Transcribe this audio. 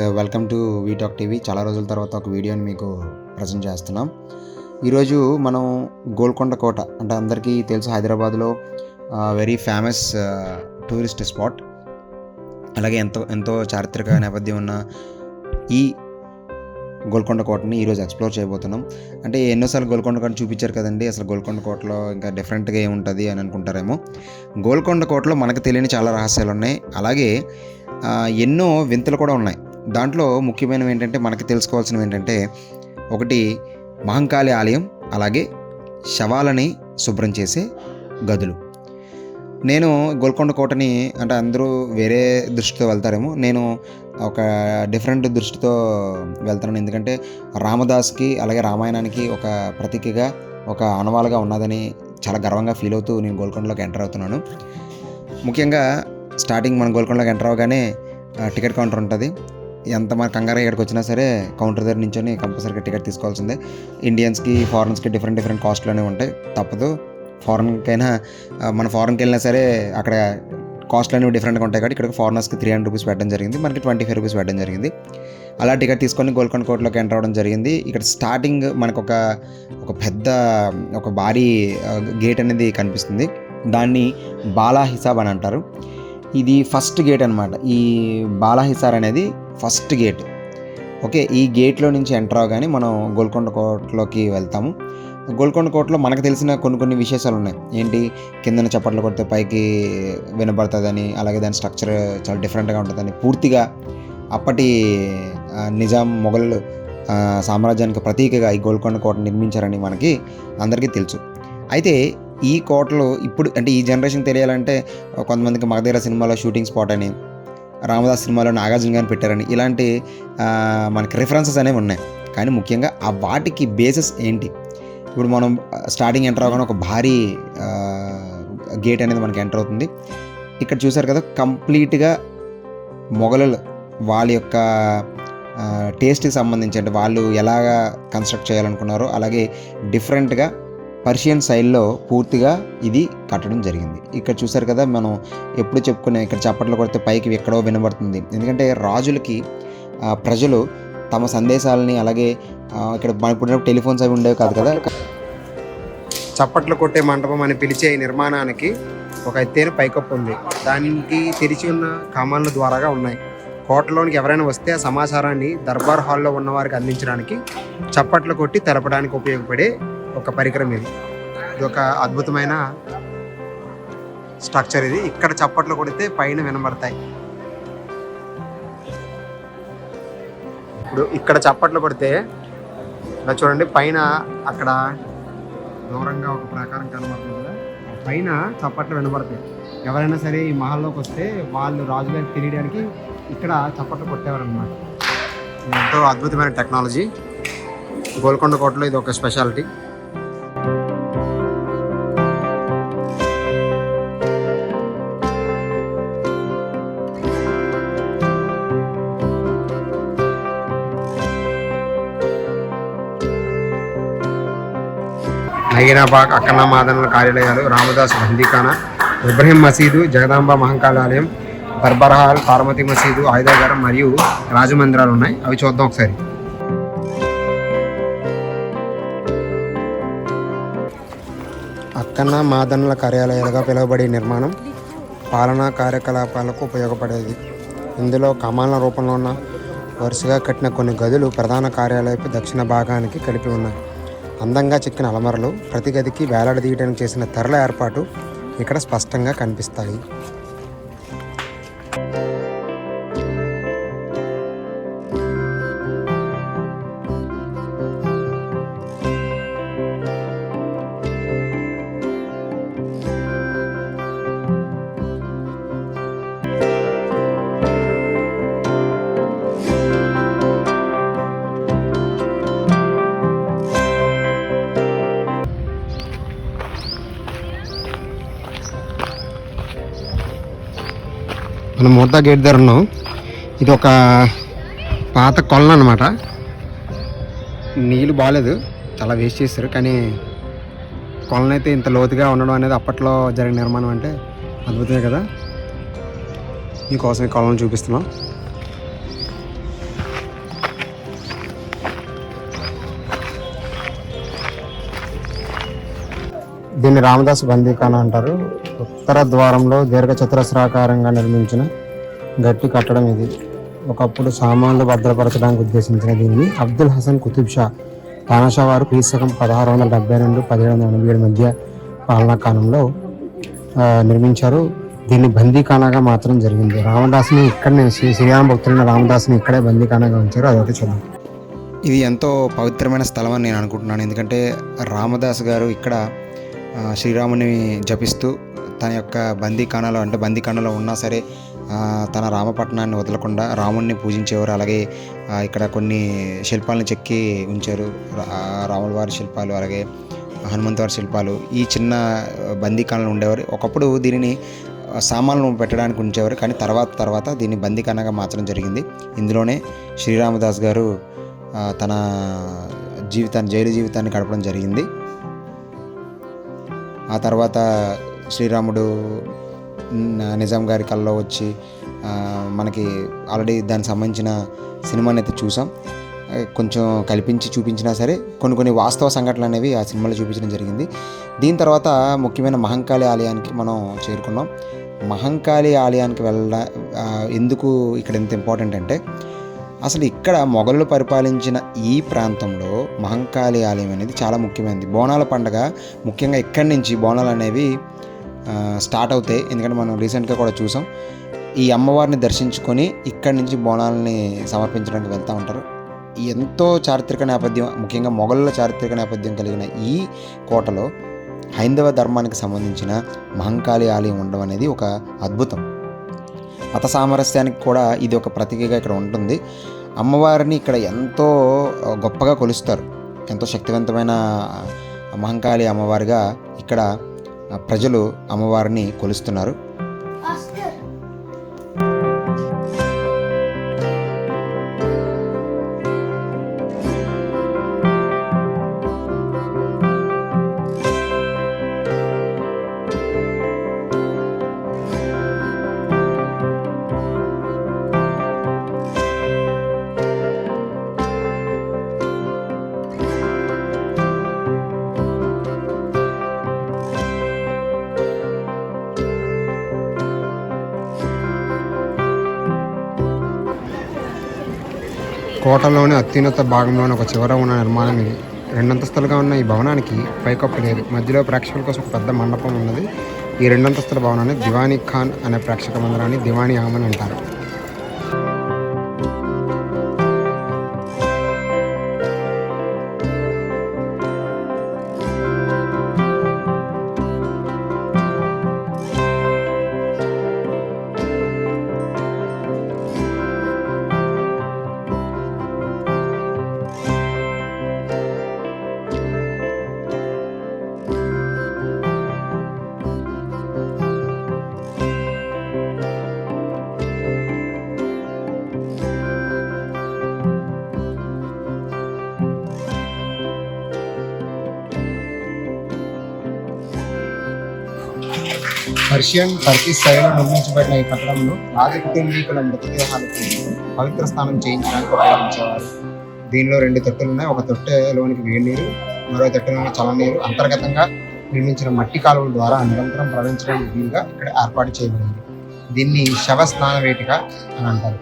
Welcome to వీటాక్ TV చాలా రోజుల తర్వాత ఒక వీడియోని మీకు ప్రజెంట్ చేస్తున్నాం. ఈరోజు మనం గోల్కొండ కోట అంటే అందరికీ తెలుసు హైదరాబాద్లో వెరీ ఫేమస్ టూరిస్ట్ స్పాట్ అలాగే ఎంతో ఎంతో చారిత్రక నేపథ్యం ఉన్న ఈ గోల్కొండ కోటని ఈరోజు ఎక్స్ప్లోర్ చేయబోతున్నాం. అంటే ఎన్నోసార్లు గోల్కొండ కోట చూపించారు కదండి. అసలు గోల్కొండ కోటలో ఇంకా డిఫరెంట్గా ఏముంటుంది అని అనుకుంటారేమో. గోల్కొండ కోటలో మనకు తెలియని చాలా రహస్యాలు ఉన్నాయి. అలాగే ఎన్నో వింతలు కూడా ఉన్నాయి. దాంట్లో ముఖ్యమైనవి ఏంటంటే మనకి తెలుసుకోవాల్సినవి ఏంటంటే ఒకటి మహంకాళి ఆలయం అలాగే శవాలని శుభ్రం చేసే గదులు. నేను గోల్కొండ కోటని అంటే అందరూ వేరే దృష్టితో వెళ్తారేమో నేను ఒక డిఫరెంట్ దృష్టితో వెళ్తున్నాను ఎందుకంటే రామదాస్కి అలాగే రామాయణానికి ఒక ప్రతీకగా ఒక ఆనవాలుగా ఉన్నదని చాలా గర్వంగా ఫీల్ అవుతూ నేను గోల్కొండలోకి ఎంటర్ అవుతున్నాను. ముఖ్యంగా స్టార్టింగ్ మనం గోల్కొండలోకి ఎంటర్ అవగానే టికెట్ కౌంటర్ ఉంటుంది. ఎంత మన కంగారు ఇక్కడికి వచ్చినా సరే కౌంటర్ దగ్గర నుంచొని కంపల్సరీగా టికెట్ తీసుకోవాల్సిందే. ఇండియన్స్కి ఫారెన్స్కి డిఫరెంట్ డిఫరెంట్ కాస్ట్లోనే ఉంటాయి. తప్పదు. ఫారెన్కైనా మన ఫారెన్కి వెళ్ళినా సరే అక్కడ కాస్ట్లు అనేవి డిఫరెంట్గా ఉంటాయి కాబట్టి ఇక్కడ ఫారినర్స్కి త్రీ హండ్రెడ్ రూపీస్ పెట్టడం జరిగింది. మనకి ట్వంటీ ఫైవ్ రూపీస్ పెట్టడం జరిగింది. అలా టికెట్ తీసుకొని గోల్కొండ కోర్టులోకి ఎంటర్ అవ్వడం జరిగింది. ఇక్కడ స్టార్టింగ్ మనకు ఒక ఒక పెద్ద ఒక భారీ గేట్ అనేది కనిపిస్తుంది. దాన్ని బాలా హిసాబ్ అని అంటారు. ఇది ఫస్ట్ గేట్ అనమాట ఈ బాలా హిసార్ అనేది ఫస్ట్ గేట్. ఓకే ఈ గేట్లో నుంచి ఎంటర్ అవగానే మనం గోల్కొండ కోటలోకి వెళ్తాము. గోల్కొండ కోటలో మనకు తెలిసిన కొన్ని కొన్ని విశేషాలు ఉన్నాయి ఏంటి? కిందన చప్పట్లు కొడితే పైకి వినబడుతుందని అలాగే దాని స్ట్రక్చర్ చాలా డిఫరెంట్గా ఉంటుందని పూర్తిగా అప్పటి నిజాం మొఘల్ సామ్రాజ్యానికి ప్రతీకగా ఈ గోల్కొండ కోట నిర్మించారని మనకి అందరికీ తెలుసు. అయితే ఈ కోటలో ఇప్పుడు అంటే ఈ జనరేషన్ తెలియాలంటే కొంతమందికి మగధీర సినిమాలో షూటింగ్ స్పాట్ అని రామదాస్ సినిమాలో నాగార్జున గారిని పెట్టారని ఇలాంటి మనకి రిఫరెన్సెస్ అనేవి ఉన్నాయి. కానీ ముఖ్యంగా ఆ వాటికి బేసెస్ ఏంటి? ఇప్పుడు మనం స్టార్టింగ్ ఎంటర్ అవగానే ఒక భారీ గేట్ అనేది మనకి ఎంటర్ అవుతుంది. ఇక్కడ చూసారు కదా కంప్లీట్గా మొఘలులు వాళ్ళ యొక్క టేస్ట్కి సంబంధించి అంటే వాళ్ళు ఎలాగా కన్స్ట్రక్ట్ చేయాలనుకున్నారో అలాగే డిఫరెంట్గా పర్షియన్ శైలిలో పూర్తిగా ఇది కట్టడం జరిగింది. ఇక్కడ చూసారు కదా మనం ఎప్పుడు చెప్పుకునే ఇక్కడ చప్పట్లు కొడితే పైకి ఎక్కడో వినబడుతుంది. ఎందుకంటే రాజులకి ప్రజలు తమ సందేశాలని అలాగే ఇక్కడ ఇప్పుడు టెలిఫోన్స్ అవి ఉండేవి కాదు కదా. చప్పట్లు కొట్టే మండపం అని పిలిచే ఈ నిర్మాణానికి ఒక ఎత్తైన పైకప్పు ఉంది. దానికి తెరిచి ఉన్న కమాన్ల ద్వారాగా ఉన్నాయి. కోటలోనికి ఎవరైనా వస్తే ఆ సమాచారాన్ని దర్బార్ హాల్లో ఉన్న వారికి అందించడానికి చప్పట్లు కొట్టి తెలపడానికి ఉపయోగపడే ఒక పరికరం ఇది. ఇది ఒక అద్భుతమైన స్ట్రక్చర్ ఇది. ఇక్కడ చప్పట్లు కొడితే పైన వినబడతాయి. ఇప్పుడు ఇక్కడ చప్పట్లు కొడితే ఇలా చూడండి పైన అక్కడ దూరంగా ఒక ప్రకారం కనబడుతుంది కదా. పైన చప్పట్లు వినబడతాయి. ఎవరైనా సరే ఈ మహల్లోకి వస్తే వాళ్ళు రాజుగారికి తెలియడానికి ఇక్కడ చప్పట్లు కొట్టేవారు అనమాట ఎంతో అద్భుతమైన టెక్నాలజీ. గోల్కొండ కోటలో ఇది ఒక స్పెషాలిటీ. నగీనాబాగ్ అక్కన్న మాదనల కార్యాలయాలు రామదాస్ బందీఖానా ఇబ్రహీం మసీదు జగదాంబ మహంకాళ ఆలయం హాల్ పార్వతి మసీదు ఆయుధాగారం మరియు రాజమందిరాలు ఉన్నాయి. అవి చూద్దాం ఒకసారి. అక్కన్న మాదనల కార్యాలయాలుగా పిలువబడే నిర్మాణం పాలనా కార్యకలాపాలకు ఉపయోగపడేది. ఇందులో కమాల రూపంలో ఉన్న వరుసగా కట్టిన కొన్ని గదులు ప్రధాన కార్యాలయపు దక్షిణ భాగానికి కలిపి ఉన్నాయి. అందంగా చెక్కిన అలమరలు ప్రతి గదికి వేలాడదీయడానికి చేసిన తెరల ఏర్పాటు ఇక్కడ స్పష్టంగా కనిపిస్తాయి. మనం ముద్దా గేట్ దగ్గర ఉన్నాం. ఇది ఒక పాత కొలను అనమాట నీళ్ళు బాగాలేదు. చాలా వేస్ట్ చేశారు. కానీ కొలను అయితే ఇంత లోతుగా ఉండడం అనేది అప్పట్లో జరిగిన నిర్మాణం అంటే అద్భుతమే కదా. మీకోసం ఈ కొలను చూపిస్తున్నాం. దీన్ని రామదాస్ బందీకాన అంటారు. ఉత్తర ద్వారంలో దీర్ఘచతురస్రాకారంగా నిర్మించిన గట్టి కట్టడం ఇది. ఒకప్పుడు సామాన్లు భద్రపరచడానికి ఉద్దేశించిన దీన్ని అబ్దుల్ హసన్ కుతుబ్ షా తానాషా వారు క్రీస్తకం పదహారు వందల డెబ్బై రెండు పదిహేడు వందల ఎనభై ఏడు మధ్య పాలనా కాలంలో నిర్మించారు. దీన్ని బందీఖానాగా మాత్రం జరిగింది. రామదాస్ని ఇక్కడనే శ్రీ శ్రీరామ భక్తులైన రామదాస్ని ఇక్కడే బందీఖానాగా ఉంచారు. అదొకటి చూద్దాం. ఇది ఎంతో పవిత్రమైన స్థలం అని నేను అనుకుంటున్నాను. ఎందుకంటే రామదాస్ గారు ఇక్కడ శ్రీరాముని జపిస్తూ తన యొక్క బందీఖానాలో అంటే బందీఖానాలో ఉన్నా సరే తన రామపట్నాన్ని వదలకుండా రాముణ్ణి పూజించేవారు. అలాగే ఇక్కడ కొన్ని శిల్పాలను చెక్కి ఉంచారు. రాములవారి రాముల వారి శిల్పాలు అలాగే హనుమంతవారి శిల్పాలు. ఈ చిన్న బందీఖానాలు ఉండేవారు. ఒకప్పుడు దీనిని సామాన్లు పెట్టడానికి ఉంచేవారు. కానీ తర్వాత తర్వాత దీన్ని బందీఖానాగా మార్చడం జరిగింది. ఇందులోనే శ్రీరామదాస్ గారు తన జీవితాన్ని జైలు జీవితాన్ని గడపడం జరిగింది. ఆ తర్వాత శ్రీరాముడు నిజాం గారి కల్లో వచ్చి మనకి ఆల్రెడీ దానికి సంబంధించిన సినిమాని అయితే చూసాం. కొంచెం కల్పించి చూపించినా సరే కొన్ని కొన్ని వాస్తవ సంఘటనలు అనేవి ఆ సినిమాలో చూపించడం జరిగింది. దీని తర్వాత ముఖ్యమైన మహంకాళి ఆలయానికి మనం చేరుకున్నాం. మహంకాళి ఆలయానికి వెళ్ళ ఎందుకు ఇక్కడ ఎంత ఇంపార్టెంట్ అంటే అసలు ఇక్కడ మొఘలు పరిపాలించిన ఈ ప్రాంతంలో మహంకాళి ఆలయం అనేది చాలా ముఖ్యమైనది. బోనాల పండగ ముఖ్యంగా ఇక్కడి నుంచి బోనాలు అనేవి స్టార్ట్ అవుతాయి. ఎందుకంటే మనం రీసెంట్గా కూడా చూసాం. ఈ అమ్మవారిని దర్శించుకొని ఇక్కడి నుంచి బోనాలని సమర్పించడానికి వెళ్తూ ఉంటారు. ఎంతో చారిత్రక నేపథ్యం ముఖ్యంగా మొఘళ్ళ చారిత్రక నేపథ్యం కలిగిన ఈ కోటలో హైందవ ధర్మానికి సంబంధించిన మహంకాళి ఆలయం ఉండడం అనేది ఒక అద్భుతం. మత సామరస్యానికి కూడా ఇది ఒక ప్రతీకగా ఇక్కడ ఉంటుంది. అమ్మవారిని ఇక్కడ ఎంతో గొప్పగా కొలుస్తారు. ఎంతో శక్తివంతమైన మహంకాళి అమ్మవారిగా ఇక్కడ ప్రజలు అమ్మవారిని కొలుస్తున్నారు. కోటలోని అత్యున్నత భాగంలోని ఒక చివర ఉన్న నిర్మాణం ఇది రెండంతస్తులుగా ఉన్న ఈ భవనానికి పైకప్పు లేదు. మధ్యలో ప్రేక్షకుల కోసం ఒక పెద్ద మండపం ఉన్నది. ఈ రెండంతస్తుల భవనాన్ని దివానీ ఖాన్ అనే ప్రేక్షక మందిరాన్ని దివానీ ఆమన్ అంటారు. పర్షియన్ టర్కీస్ శైలిలో నిర్మించబడిన ఈ కట్టడంలో రాజ కుటుంబీకుల మృతదేహాలకు పవిత్ర స్నానం చేయించడానికి ఉపయోగించేవారు. దీనిలో రెండు తొట్టెలు ఉన్నాయి ఒక తొట్టెలోనికి వేడి నీరు మరో తొట్టెలోని చల్లనీరు అంతర్గతంగా నిర్మించిన మట్టి కాలువల ద్వారా నిరంతరం ప్రవహించడానికి వీలుగా ఇక్కడ ఏర్పాటు చేయబడింది. దీన్ని శవ స్నాన వేటిక అని అంటారు.